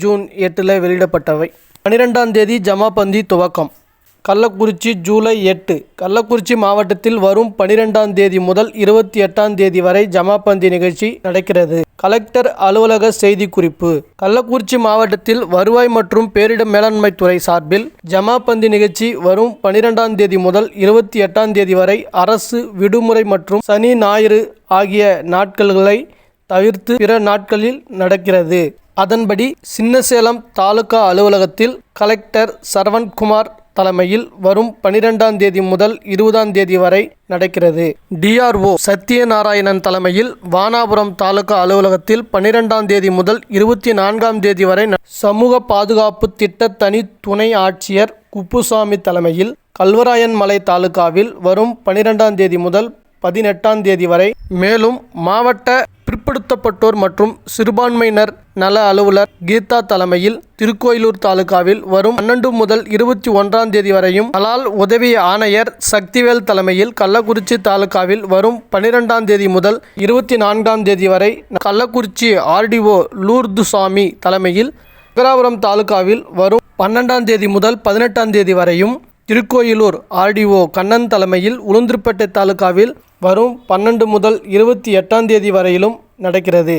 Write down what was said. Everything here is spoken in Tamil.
ஜூன் எட்டில் வெளியிடப்பட்டவை. பன்னிரெண்டாம் தேதி ஜமாபந்தி துவக்கம். கள்ளக்குறிச்சி ஜூலை எட்டு. கள்ளக்குறிச்சி மாவட்டத்தில் வரும் பனிரெண்டாம் தேதி முதல் இருபத்தி எட்டாம் தேதி வரை ஜமாபந்தி நிகழ்ச்சி நடக்கிறது. கலெக்டர் அலுவலக செய்திக்குறிப்பு. கள்ளக்குறிச்சி மாவட்டத்தில் வருவாய் மற்றும் பேரிடர் மேலாண்மை துறை சார்பில் ஜமாபந்தி நிகழ்ச்சி வரும் பனிரெண்டாம் தேதி முதல் இருபத்தி எட்டாம் தேதி வரை அரசு விடுமுறை மற்றும் சனி ஞாயிறு ஆகிய நாட்களை தவிர்த்து பிற நாட்களில் நடக்கிறது. அதன்படி சின்னசேலம் தாலுகா அலுவலகத்தில் கலெக்டர் சரவண்குமார் தலைமையில் வரும் பனிரெண்டாம் தேதி முதல் இருபதாம் தேதி வரை நடக்கிறது. டிஆர்ஓ சத்யநாராயணன் தலைமையில் வானாபுரம் தாலுகா அலுவலகத்தில் பனிரெண்டாம் தேதி முதல் இருபத்தி நான்காம் தேதி வரை சமூக பாதுகாப்பு திட்ட தனி துணை ஆட்சியர் குப்புசாமி தலைமையில் கல்வராயன்மலை தாலுகாவில் வரும் பனிரெண்டாம் தேதி முதல் பதினெட்டாம் தேதி வரை. மேலும் மாவட்ட பிற்படுத்தப்பட்டோர் மற்றும் சிறுபான்மையினர் நல அலுவலர் கீதா தலைமையில் திருக்கோயிலூர் தாலுகாவில் வரும் பன்னெண்டு முதல் இருபத்தி ஒன்றாம் தேதி வரையும் அலால் உதவி ஆணையர் சக்திவேல் தலைமையில் கள்ளக்குறிச்சி தாலுகாவில் வரும் பன்னிரெண்டாம் தேதி முதல் இருபத்தி நான்காம் தேதி வரை கள்ளக்குறிச்சி ஆர்டிஓ லூர்துசாமி தலைமையில் விகராபுரம் தாலுகாவில் வரும் பன்னெண்டாம் தேதி முதல் பதினெட்டாம் தேதி வரையும் திருக்கோயிலூர் ஆர்டிஓ கண்ணன் தலைமையில் உளுந்தூர்பேட்டை தாலுகாவில் வரும் பன்னெண்டு முதல் இருபத்தி எட்டாம் தேதி வரையிலும் நடக்கிறது.